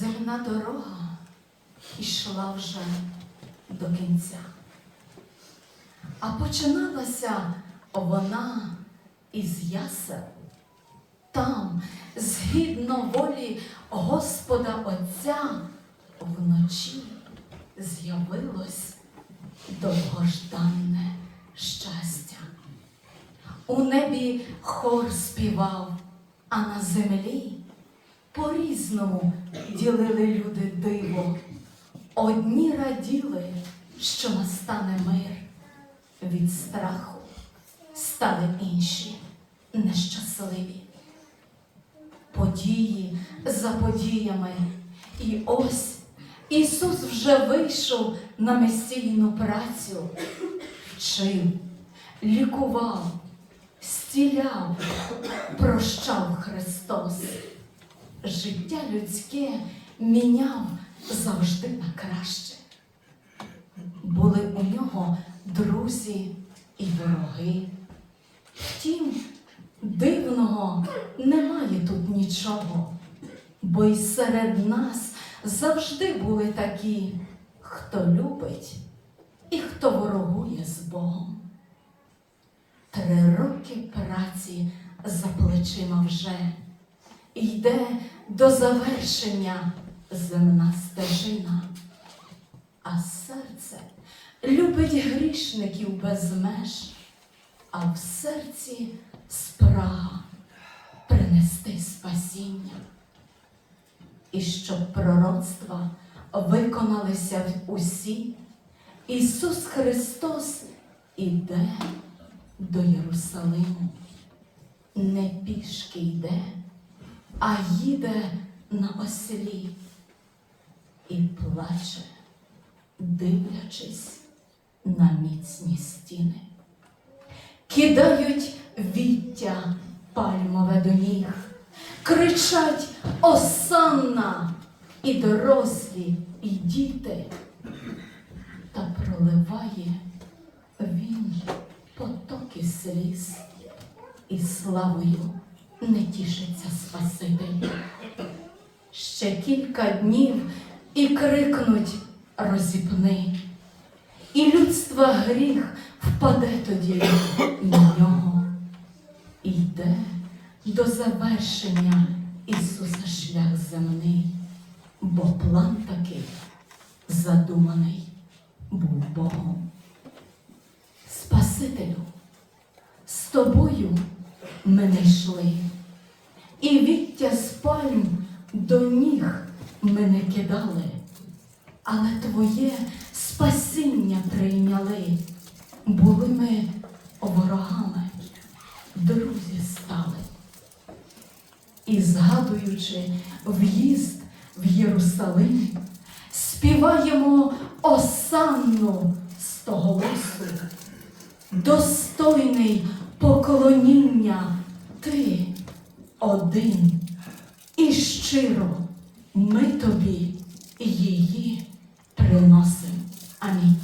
Земна дорога ішла вже до кінця. А починалася вона із ясел. Там, згідно волі Господа Отця, вночі з'явилось довгожданне щастя. У небі хор співав, а на землі по-різному ділили люди диво. Одні раділи, що настане мир. Від страху стали інші нещасливі. Події за подіями. І ось Ісус вже вийшов на месійну працю, вчив, лікував, стіляв, прощав Христос. Життя людське міняв завжди на краще. Були у нього друзі і вороги. Втім, дивного немає тут нічого, бо й серед нас завжди були такі, хто любить і хто ворогує з Богом. Три роки праці за плечима вже йде до завершення земна стежина, а серце любить грішників без меж, а в серці спрага принести спасіння. І щоб пророцтва виконалися усі, Ісус Христос іде до Єрусалиму, не пішки йде, а їде на ослі. І плаче, дивлячись на міцні стіни. Кидають віття пальмове до ніг, кричать Осанна! І дорослі, і діти, та проливає він потоки сліз, і славою не тішиться Спаситель. Ще кілька днів і крикнуть розіпни, і людства гріх впаде тоді на нього. Йде до завершення Ісуса шлях земний, бо план такий задуманий був Богом. Спасителю, з тобою ми не йшли, і віття з пальм до ніг ми не кидали, але Твоє спасіння прийняли, були ми ворогами, друзі стали. І згадуючи в'їзд в Єрусалим, співаємо осанну стоголосу, достойний поклоніння ти один, і щиро ми тобі її приносимо. Амінь.